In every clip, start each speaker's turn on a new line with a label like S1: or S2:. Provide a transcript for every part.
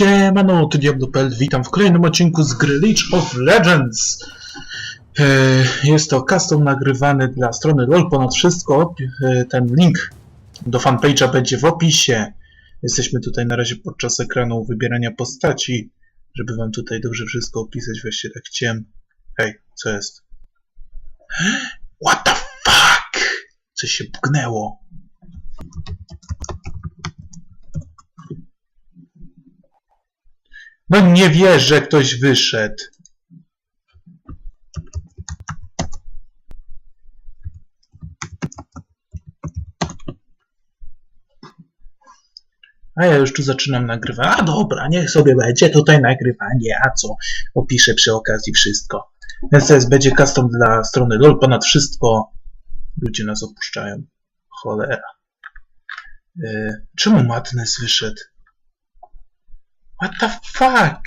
S1: Siemano, tu Diablo.pl, witam w kolejnym odcinku z gry League of Legends. E, Jest to custom nagrywany dla strony LOL ponad wszystko. E, Ten link do fanpage'a będzie w opisie. Jesteśmy tutaj na razie podczas ekranu wybierania postaci. Żeby wam tutaj dobrze wszystko opisać, weźcie tak chciałem. Hej, co jest? What the fuck? Coś się puknęło. No nie wierzę, że ktoś wyszedł. A ja już tu zaczynam nagrywać. A dobra, niech sobie będzie tutaj nagrywanie, a co? Opiszę przy okazji wszystko. Jest, będzie custom dla strony LOL ponad wszystko. Ludzie nas opuszczają. Cholera. Yy, czemu Madness wyszedł? What the fuck?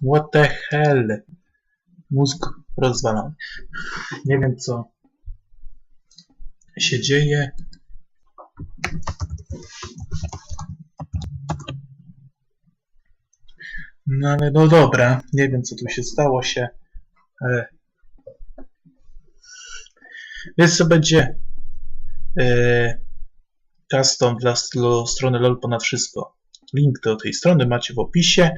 S1: What the hell? Mózg rozwalony. Nie wiem co się dzieje. No ale no dobra, nie wiem co tu się stało się. E... Więc co będzie e... custom dla st- strony LOL ponad wszystko. Link do tej strony macie w opisie.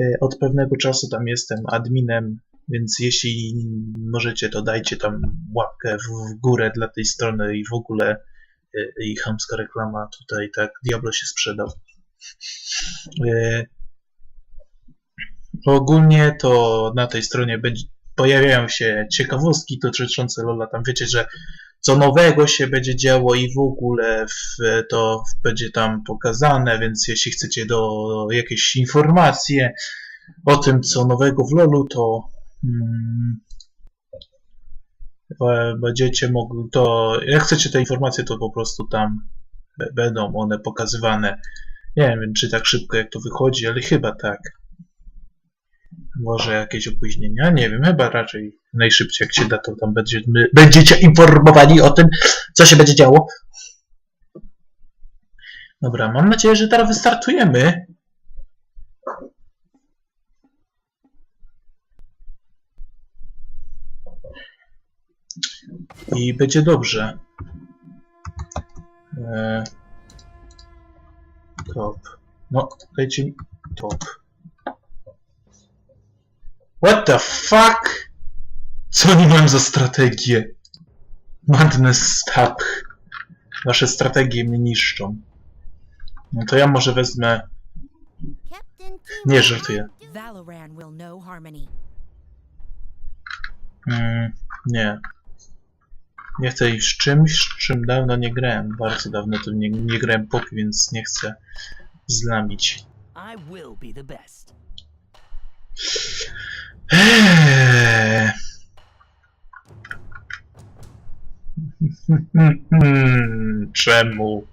S1: E, Od pewnego czasu tam jestem adminem, więc jeśli możecie, to dajcie tam łapkę w, w górę dla tej strony i w ogóle i chamska reklama tutaj, tak, Diablo się sprzedał. Ogólnie to na tej stronie będzie, pojawiają się ciekawostki dotyczące Lola. Tam wiecie, że co nowego się będzie działo i w ogóle w, to będzie tam pokazane, więc jeśli chcecie do jakieś informacje o tym, co nowego w Lolu, to mm, e, będziecie mogli, to jak chcecie te informacje, to po prostu tam będą one pokazywane. Nie wiem, czy tak szybko jak to wychodzi, ale chyba tak. Może jakieś opóźnienia? Nie wiem, chyba raczej najszybciej jak się da, to tam będzie, my, będziecie informowani o tym, co się będzie działo. Dobra, mam nadzieję, że teraz wystartujemy. I będzie dobrze. E, top. No, dajcie mi top. What the fuck? Co oni mają za strategię? Madness tak. Wasze strategie mnie niszczą. No to ja może wezmę... Nie żartuję.
S2: Harmony.
S1: Mm, nie. Nie chcę iść z czymś, z czym dawno nie grałem. Bardzo dawno tu nie, nie grałem popi, więc nie chcę zlamić. Eee. Czemu?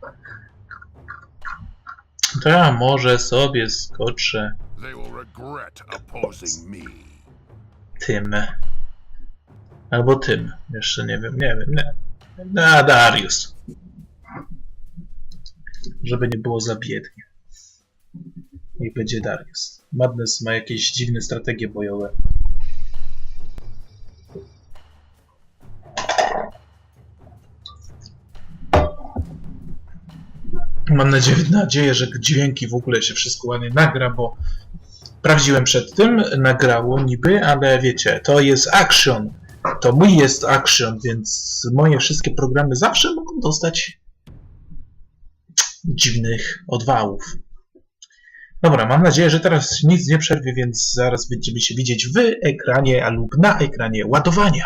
S1: To ja może sobie skoczę tym. Albo tym. Jeszcze nie wiem, nie wiem. Nie. Na Darius. Żeby nie było za biednie. Niech będzie Darius. Madness ma jakieś dziwne strategie bojowe. Mam nadzieję, nadzieję, że dźwięki w ogóle się wszystko ładnie nagra, bo sprawdziłem przed tym, nagrało niby, ale wiecie, to jest action. To mój jest action, więc moje wszystkie programy zawsze mogą dostać dziwnych odwałów. Dobra, mam nadzieję, że teraz nic nie przerwie, więc zaraz będziemy się widzieć w ekranie lub na ekranie ładowania.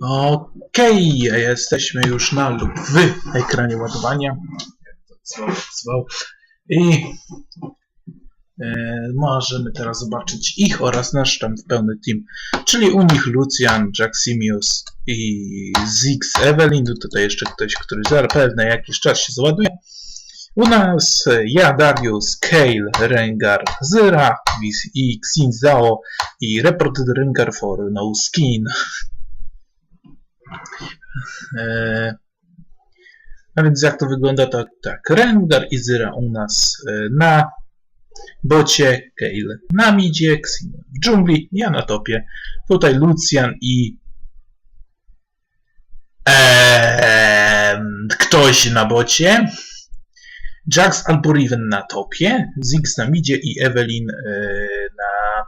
S1: Okej, jesteśmy już na lub w ekranie ładowania. I E, możemy teraz zobaczyć ich oraz nasz tam pełny team. Czyli u nich Lucian, Jacksimius i Zix Evelyn. Tu Tutaj jeszcze ktoś, który zapewne jakiś czas się załaduje. U nas ja, Darius, Kale, Rengar, Zyra i Xin Zhao i Reported Rengar for No Skin. E, a więc jak to wygląda? Tak, tak. Rengar i Zyra u nas e, na bocie, Kale na midzie, Xin w dżungli, ja na topie. Tutaj Lucian i ktoś na bocie. Jax albo Riven na topie, Ziggs na midzie i Evelyn e, na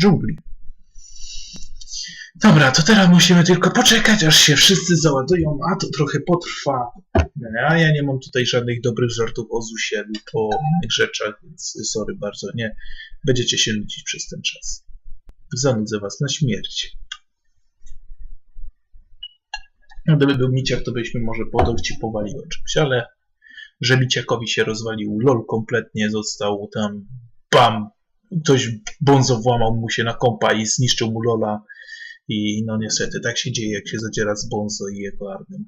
S1: dżungli. Dobra, to teraz musimy tylko poczekać, aż się wszyscy załadują, a to trochę potrwa. A ja nie mam tutaj żadnych dobrych żartów o Zusie lub o innych rzeczach, więc sorry bardzo, nie. Będziecie się nudzić przez ten czas. Zanudzę was na śmierć. Gdyby był Miciak, to byśmy może podowcipowali o czymś, ale że Miciakowi się rozwalił LOL kompletnie, został tam bam, ktoś bonzo włamał mu się na kompa i zniszczył mu LOLa i no niestety tak się dzieje, jak się zadziera z bonzo i jego armią.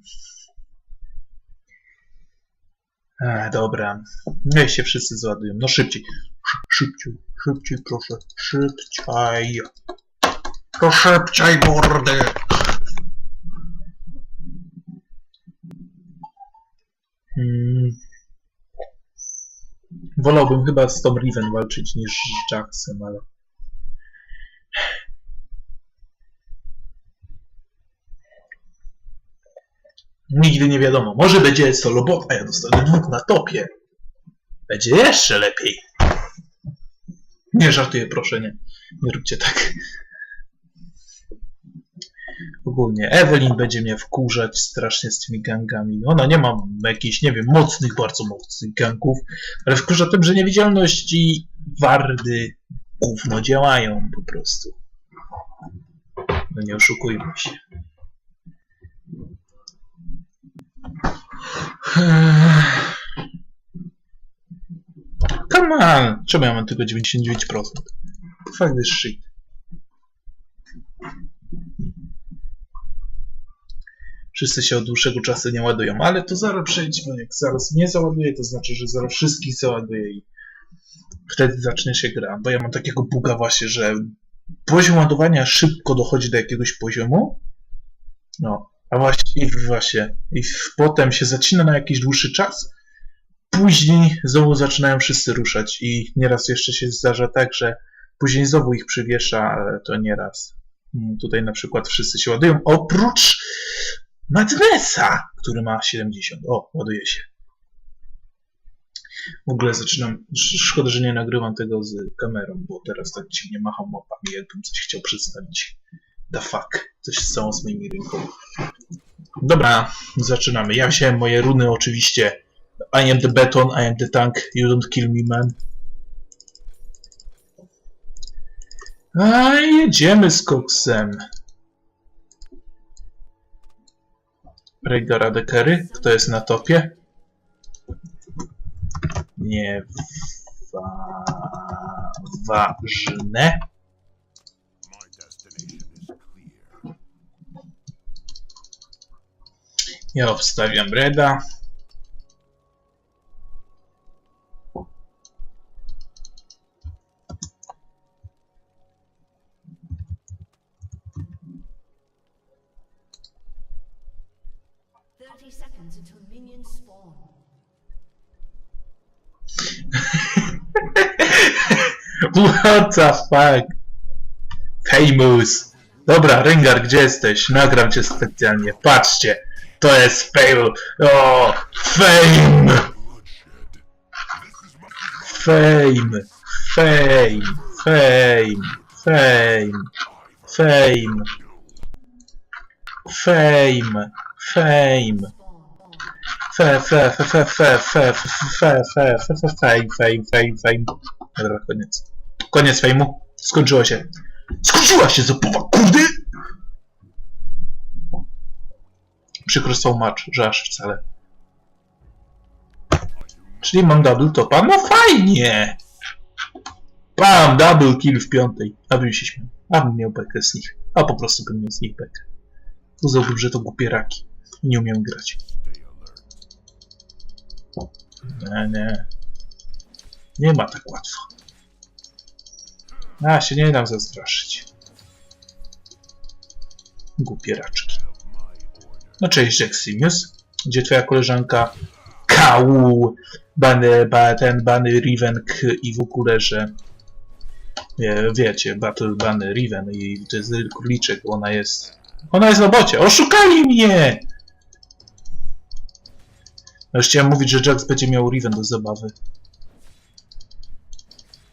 S1: A, dobra, niech się wszyscy załadują, no szybciej, Szy- szybciej, szybciej proszę, szybciej, to szybciej mordy. Hmm. Wolałbym chyba z Tom Riven walczyć niż z Jacksem, ale... Nigdy nie wiadomo. Może będzie solo bot, a ja dostanę dwóch na topie. Będzie jeszcze lepiej. Nie żartuję, proszę, nie. Nie róbcie tak. Ogólnie Evelyn będzie mnie wkurzać strasznie z tymi gangami. Ona nie ma jakichś, nie wiem, mocnych, bardzo mocnych gangów, ale wkurza tym, że niewidzialność i wardy gówno działają po prostu. No nie oszukujmy się. Come on! Czemu ja mam tylko 99%? Fuck this shit. Wszyscy się od dłuższego czasu nie ładują, ale to zaraz przejdzie, bo jak zaraz nie załaduje, to znaczy, że zaraz wszystkich załaduje i wtedy zacznie się gra. Bo ja mam takiego buga właśnie, że poziom ładowania szybko dochodzi do jakiegoś poziomu, no, a właśnie, i właśnie, i potem się zacina na jakiś dłuższy czas, później znowu zaczynają wszyscy ruszać i nieraz jeszcze się zdarza tak, że później znowu ich przywiesza, ale to nieraz. Mm, Tutaj na przykład wszyscy się ładują, oprócz Madnessa, który ma 70. O, ładuje się. W ogóle zaczynam. sz- Szkoda, że nie nagrywam tego z kamerą, bo teraz tak dziwnie macham łapami, jakbym coś chciał przedstawić. The fuck. Coś z całą z moimi. Dobra, zaczynamy. Ja wziąłem moje runy oczywiście. I am the beton, I am the tank, you don't kill me man. A jedziemy z koksem. Rejgora Dekery? Kto jest na topie? Nie ważne. Ja obstawiam Reda.
S3: Thirty seconds until minions spawn.
S1: What the fuck? Famous. Dobra, Rengar, gdzie jesteś? Nagram cię specjalnie. Patrzcie. To jest fail. O, fame. Fame. Fame. Fame. Fame. Fame. Fame. Fame. Fe, fe, fe, fe, fe, fe, fe, fe, fe, fe, fe, fame, fame, fame, fame. Dobra, koniec. Koniec fejmu. Skończyło się. Skończyła się zapowa, kurde! Przykro są match, że aż wcale. Czyli mam double topa? No fajnie! Bam! Double kill w piątej. Abym się śmiał. Abym miał bekę z nich. A po prostu bym miał z nich bekę. Uznałbym, że to głupie raki. Nie umiem grać. Nie, nie. Nie ma tak łatwo. A, się nie dam zastraszyć. Głupie raczki. No cześć Jacksimius. Gdzie twoja koleżanka Kału, bany, ba, ten bany Riven K i w ogóle, że wie, wiecie, Battle Bany Riven i to jest króliczek, ona jest ona jest na bocie. Oszukali mnie! No już chciałem mówić, że Jax będzie miał Riven do zabawy.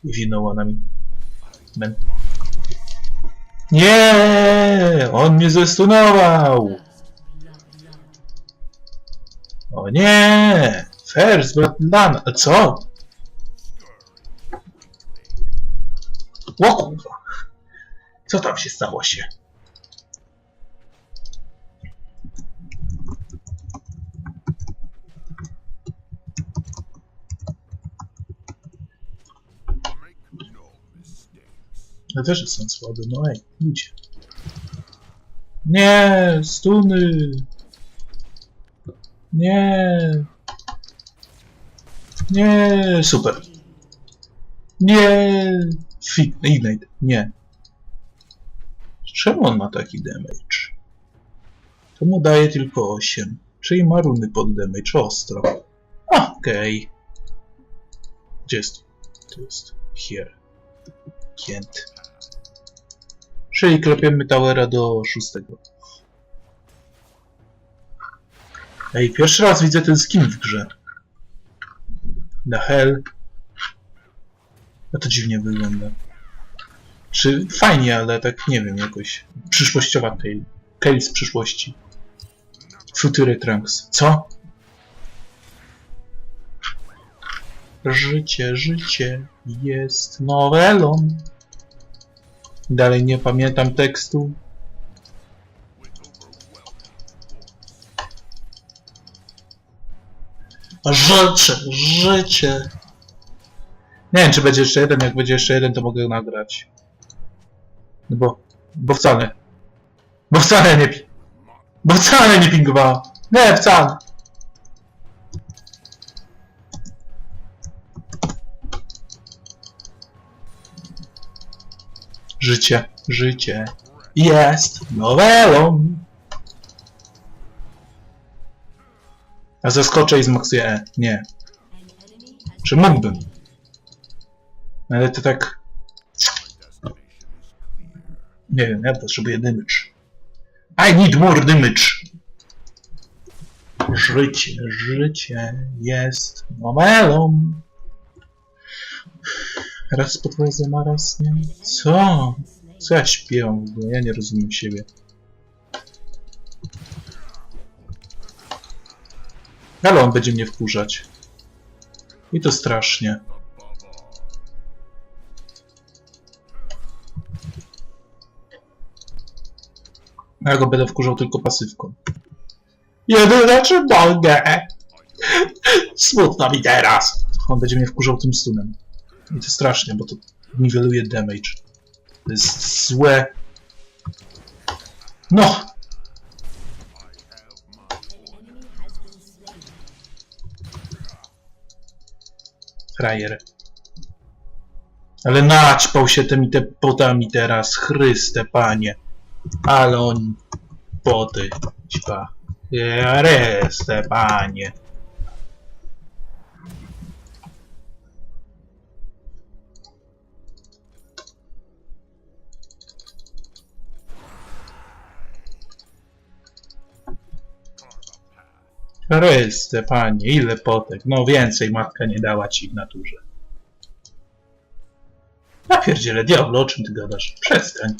S1: I winął ona mi. Men. Nie! On mnie zestunował! O nie! First blood done. Co? O kurwa. Co tam się stało się? Ja też jestem słaby, no ej, ludzie. Nie, stuny. Nie. Nie, super. Nie. Fit, Ignite, nie. Czemu on ma taki damage? To mu daje tylko 8, czyli ma runy pod damage ostro. Okej. Gdzie jest? To jest here. Kent. Czyli klepiemy towera do szóstego. Ej, pierwszy raz widzę ten skin w grze. The hell. A to dziwnie wygląda. Czy fajnie, ale tak nie wiem, jakoś przyszłościowa tej Kale z przyszłości. Future Trunks. Co? Życie, życie jest nowelą. Dalej nie pamiętam tekstu. Życie, życie. Nie wiem, czy będzie jeszcze jeden. Jak będzie jeszcze jeden, to mogę nagrać. No bo, bo wcale. Bo wcale nie. Bo wcale nie pingowała. Nie, wcale. Życie, życie jest nowelą. A zaskoczę i zmaksuję E. Nie. Czy mógłbym? Ale to tak... Nie wiem, ja potrzebuję damage. I need more damage. Życie, życie jest nowelą. Raz podwozem, a raz nie. Co? Co ja śpiewam w ogóle? Ja nie rozumiem siebie. Ale on będzie mnie wkurzać. I to strasznie. Ja go będę wkurzał tylko pasywką. Jedyne czy mogę! Smutno mi teraz! On będzie mnie wkurzał tym stunem. I to strasznie, bo to niweluje damage. To jest złe. No! Frajer. Ale naćpał się tymi te potami teraz, Chryste panie. Ale oni poty ćpa. Chryste panie. Chryste panie, ile potek. No więcej matka nie dała ci w naturze. Ja pierdzielę, diablo, o czym ty gadasz? Przestań.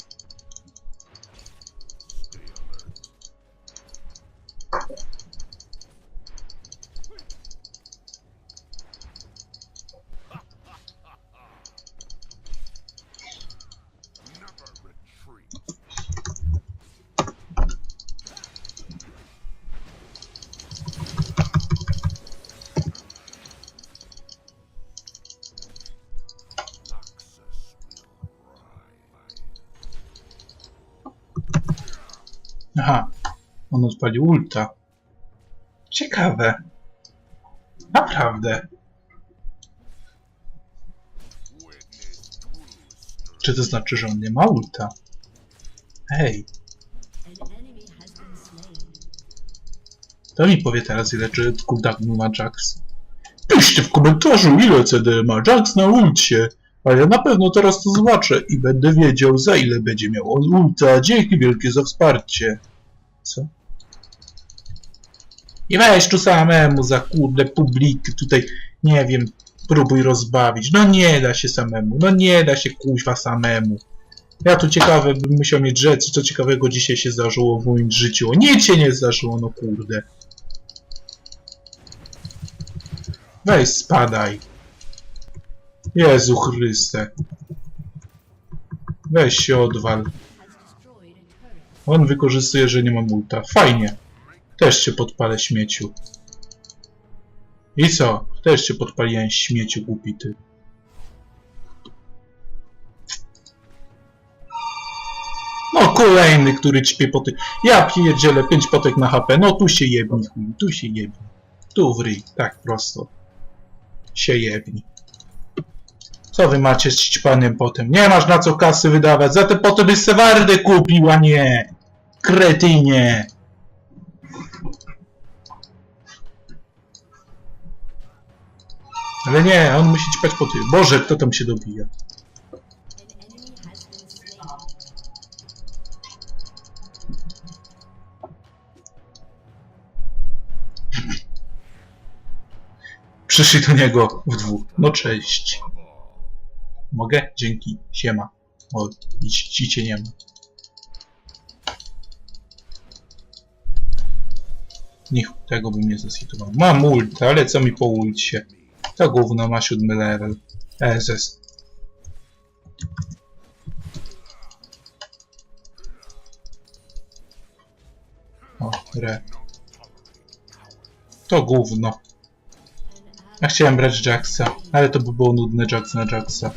S1: On odpalił ulta. Ciekawe. Naprawdę. Czy to znaczy, że on nie ma ulta? Hej, to mi powie teraz, ile czy cooldownu ma Jax. Piszcie w komentarzu, ile CD ma Jax na ulcie. A ja na pewno teraz to zobaczę i będę wiedział, za ile będzie miał on ulta. Dzięki wielkie za wsparcie. Co? I weź tu samemu za kurde publik tutaj, nie wiem, próbuj rozbawić. No nie da się samemu, no nie da się kuźwa samemu. Ja tu ciekawe bym musiał mieć rzec, co ciekawego dzisiaj się zdarzyło w moim życiu. O, Nic się nie zdarzyło, no kurde. Weź spadaj. Jezu Chryste. Weź się odwal. On wykorzystuje, że nie ma multa. Fajnie. Też cię podpalę śmieciu. I co? Też cię podpaliłem śmieciu głupi ty. No kolejny, który ćpie poty. Ja pierdzielę 5 potek na HP. No tu się jebni chuj, tu się jebni. Tu w ryj, tak prosto. Się jebni. Co wy macie z ćpanym potem? Nie masz na co kasy wydawać. Za te potem byś se wardę kupił, a nie. Kretynie. Ale nie, on musi ćpać poty. Boże, kto tam się dobija? Przyszli do niego w dwóch. No cześć. Mogę? Dzięki. Siema. O, idź, ci cię nie ma. Niech tego bym nie zasitował. Mam ult, ale co mi po ulcie? To gówno ma siódmy level. ESS. O, re. To gówno. Ja chciałem brać Jacksa, ale to by było nudne Jax na Jacksa.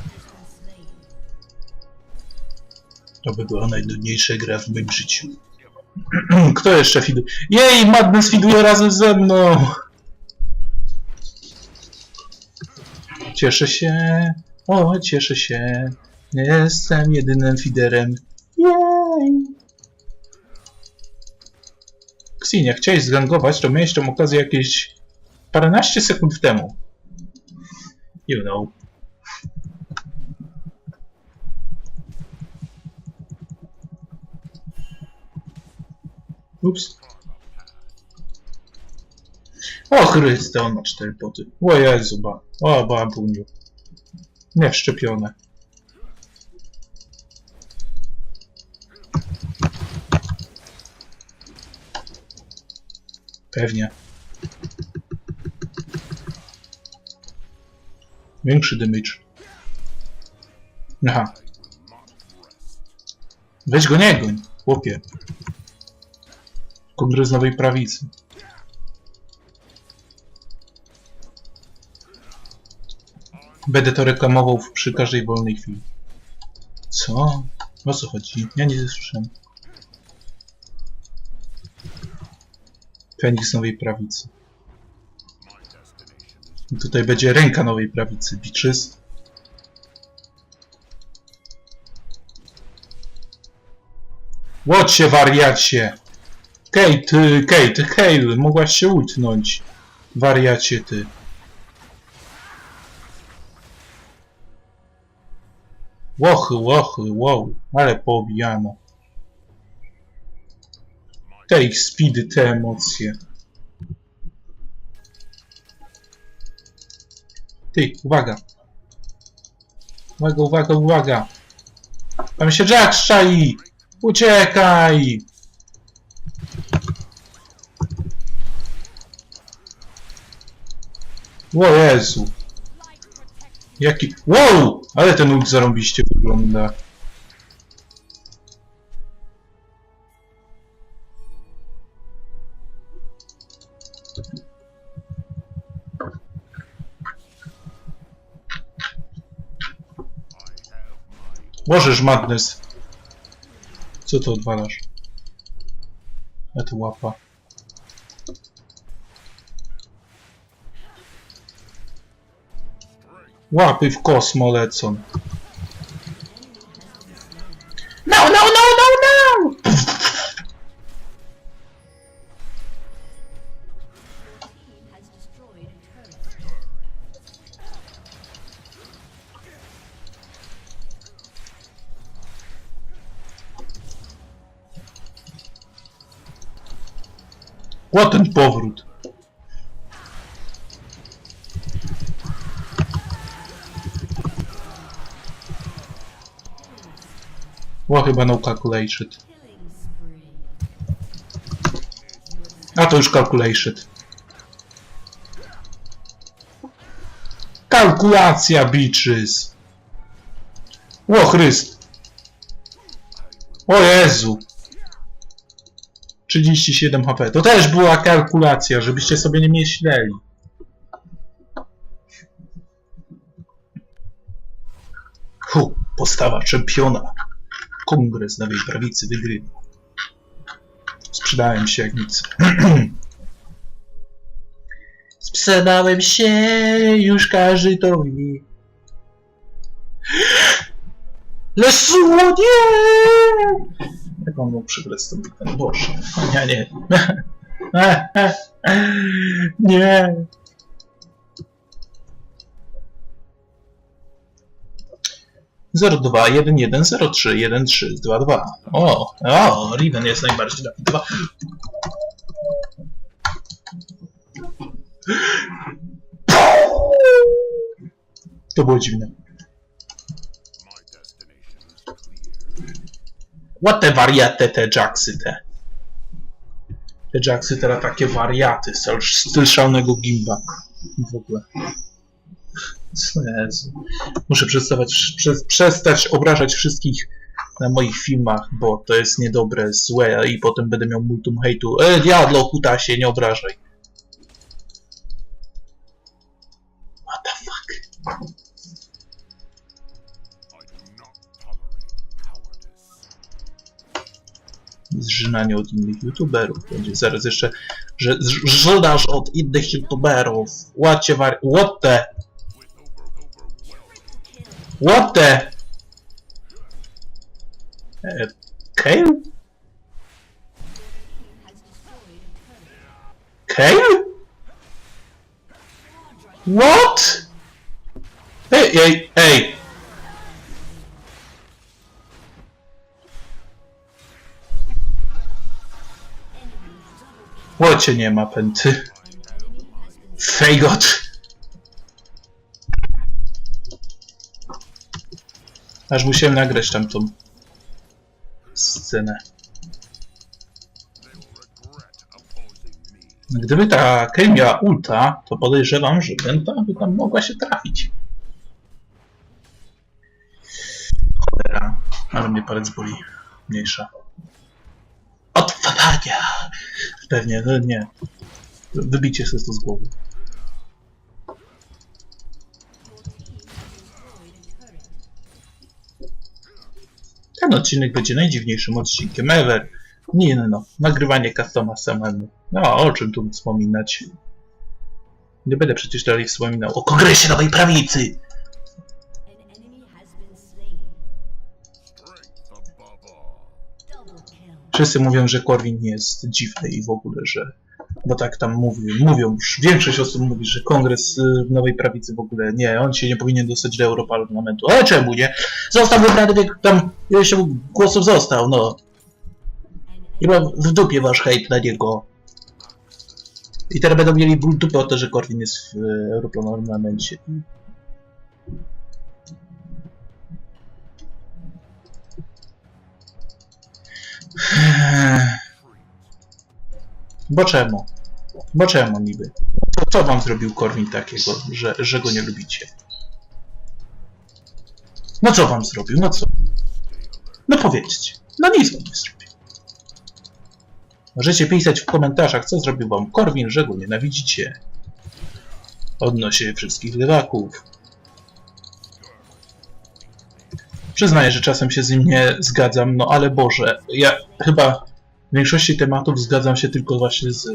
S1: To by była najnudniejsza gra w moim życiu. Kto jeszcze fiduje? Jej, Madness fiduje razem ze mną! Cieszę się, o, cieszę się. Jestem jedynym fiderem. Jej! Ksinia, chciałeś zgangować, to miałeś tą okazję jakieś paręnaście sekund temu. You know. Ups. O Chryste, on ma cztery poty. O Jezu. O babuniu. Nie wszczepione. Pewnie. Większy damage. Aha. Weź go nie goń, chłopie. Kongres Nowej Prawicy. Będę to reklamował przy każdej wolnej chwili. Co? O co chodzi? Ja nie słyszałem. Feniks Nowej Prawicy. I tutaj będzie ręka Nowej Prawicy, bitches. Łodź się, wariacie! Kate, Kate, Hale, mogłaś się utnąć. Wariacie ty. Łochy, łochy, wow, ale poobijano. Te ich speedy, te emocje. Ty, uwaga. Uwaga, uwaga, uwaga. Tam się Jack szczai! Uciekaj! O Jezu. Jaki... Wow! Ale ten ult zarąbiście wygląda. Możesz, Madness. Co to odwalasz? A to łapa. Łapy w kosmo lecą. No, no, no, no, no!
S3: has destroyed a turret.
S1: O ten powrót. O, chyba no calculated. A to już calculated. Kalkulacja, bitches. O Chryst. O Jezu. 37 HP. To też była kalkulacja, żebyście sobie nie myśleli. Hu, postawa czempiona. Kongres nowej prawicy wygrywa. Sprzedałem się jak nic. Sprzedałem się, już każdy to wie. Lesu, nie! Jak on mógł przegrać z tym? Boże, nie, nie. nie. Zero dwa jeden jeden zero trzy jeden trzy dwa dwa. O, o, Riven jest najbardziej na dwa. To było dziwne. What te wariaty te Jacksy te? Te Jacksy teraz takie wariaty, styl, szalonego gimba. W ogóle. Muszę przestawać, prze, przestać obrażać wszystkich na moich filmach, bo to jest niedobre, złe i potem będę miał multum hejtu. E, diablo, hutasie, nie obrażaj. What the fuck? Zżynanie od innych youtuberów. Będzie zaraz jeszcze, że zż- żądasz od innych youtuberów. What, what the? What the? Kale? Kale? What? Ej, ej, ej! Łocie nie ma pęty. Fejgot! Aż musiałem nagrać tamtą scenę. Gdyby ta Kay ulta, to podejrzewam, że Penta by tam mogła się trafić. Cholera, ale mnie palec boli. Mniejsza. Odwalania! Pewnie, no nie. Wybicie sobie to z głowy. Ten odcinek będzie najdziwniejszym odcinkiem ever. Nie no, no. Nagrywanie customa samemu. No, o czym tu wspominać? Nie będę przecież dalej wspominał o kongresie nowej prawicy! Wszyscy mówią, że Korwin jest dziwny i w ogóle, że... Bo tak tam mówią, mówią większość osób mówi, że kongres y, nowej prawicy w ogóle nie, on się nie powinien dostać do Europarlamentu. Ale czemu nie? Został wybrany, wiek tam ileś głosów został, no. I mam w dupie wasz hejt na niego. I teraz będą mieli ból dupy o to, że Korwin jest w e, Europarlamencie. Bo czemu? Bo czemu niby? Co, co wam zrobił Korwin takiego, że, że go nie lubicie? No co wam zrobił? No co? No powiedzcie. No nic wam nie zrobił. Możecie pisać w komentarzach, co zrobił wam Korwin, że go nienawidzicie. Odnośnie wszystkich lewaków. Przyznaję, że czasem się z nim nie zgadzam, no ale Boże, ja chyba W większości tematów zgadzam się tylko właśnie z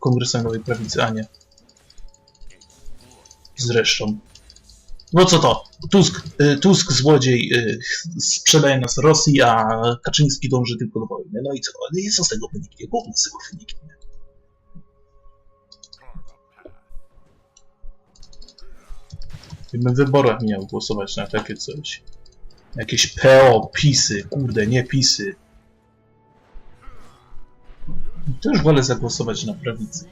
S1: Kongresem Nowej Prawicy, a nie. Zresztą. No co to? Tusk, y, Tusk złodziej y, sprzedaje nas Rosji, a Kaczyński dąży tylko do wojny. No i co? I co z tego wyniknie? Gówno z tego wyniknie. W wyborach miał głosować na takie coś. Jakieś PO, pisy, kurde, nie pisy. Już wolę zagłosować na prawicy.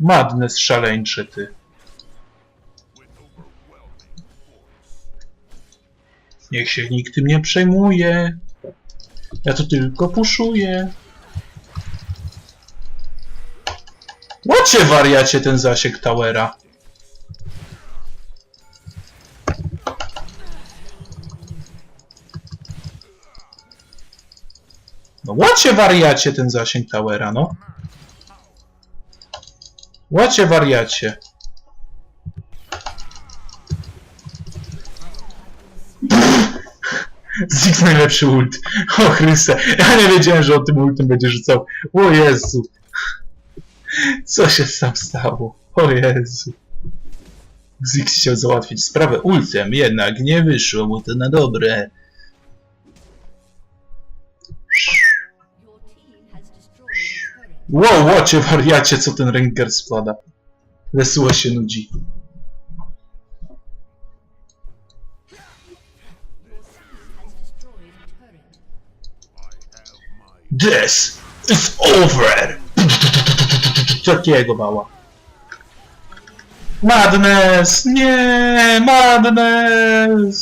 S1: Madness szaleńczy, ty. Niech się nikt tym nie przejmuje. Ja to tylko puszuję. Łocie wariacie ten zasięg towera. Łacie wariacie ten zasięg towera, no. Łacie wariacie. Zix najlepszy ult. O Chryste, ja nie wiedziałem, że o tym ultem będzie rzucał. O Jezu. Co się tam stało? O Jezu. Zix chciał załatwić sprawę ultem, jednak nie wyszło mu to na dobre. Wow, łocie wariacie, co ten Ranger składa. Lesuła się nudzi. This is over! Takiego mała. Madness! Nie! Madness!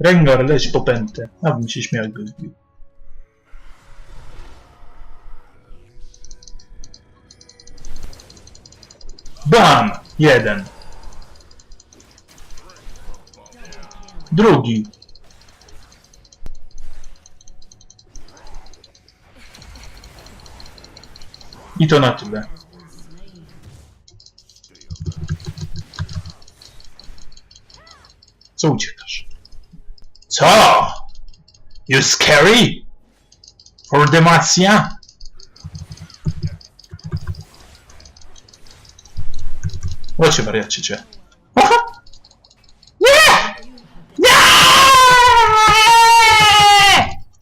S1: Rengar, leć po pętę. A bym się śmiał, jakby Bam! Jeden. Drugi. I to na tyle. Co uciekasz? Co? You scary? For Chodźcie, wariacie cię. Aha! Nie! Nie!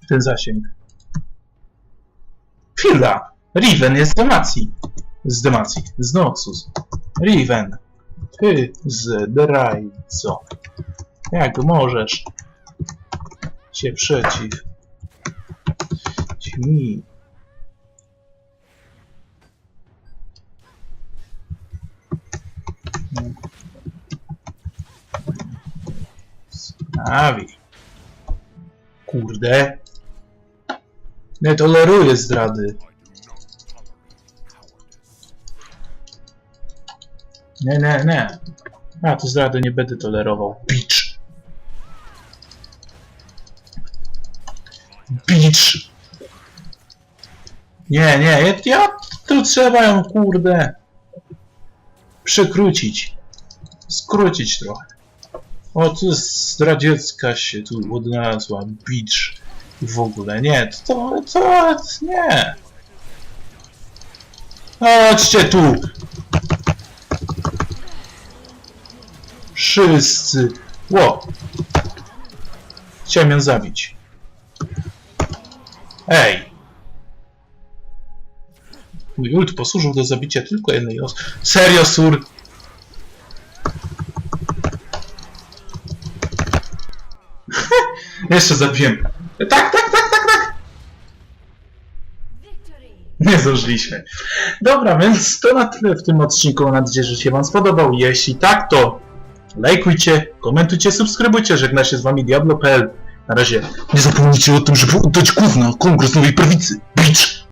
S1: Ten zasięg. Chwila! Riven jest z Demacji. Z Demacji. Z Noxus. Riven. Ty zdrajco. Jak możesz się przeciw mi? Snawi. Kurde. Nie toleruję zdrady. Nie, nie, nie. A, to zdrady nie będę tolerował. Bitch. Bitch. Nie, nie, ja tu trzeba ją, kurde, przekrócić. Skrócić trochę. O, tu zdradziecka się tu odnalazła. Bitch. I w ogóle, nie, to, to, to nie. Chodźcie tu! Wszyscy. Ło! Chciałem ją zabić. Ej! Mój ult posłużył do zabicia tylko jednej osoby. Serio, sur? Jeszcze zabiłem. Tak, tak, tak, tak, tak! Nie zdążyliśmy. Dobra, więc to na tyle w tym odcinku. Mam nadzieję, że się Wam spodobał. Jeśli tak, to lajkujcie, komentujcie, subskrybujcie. Żegna się z Wami Diablo.pl. Na razie nie zapomnijcie o tym, żeby oddać gówno Kongres Nowej Prawicy. Bitch!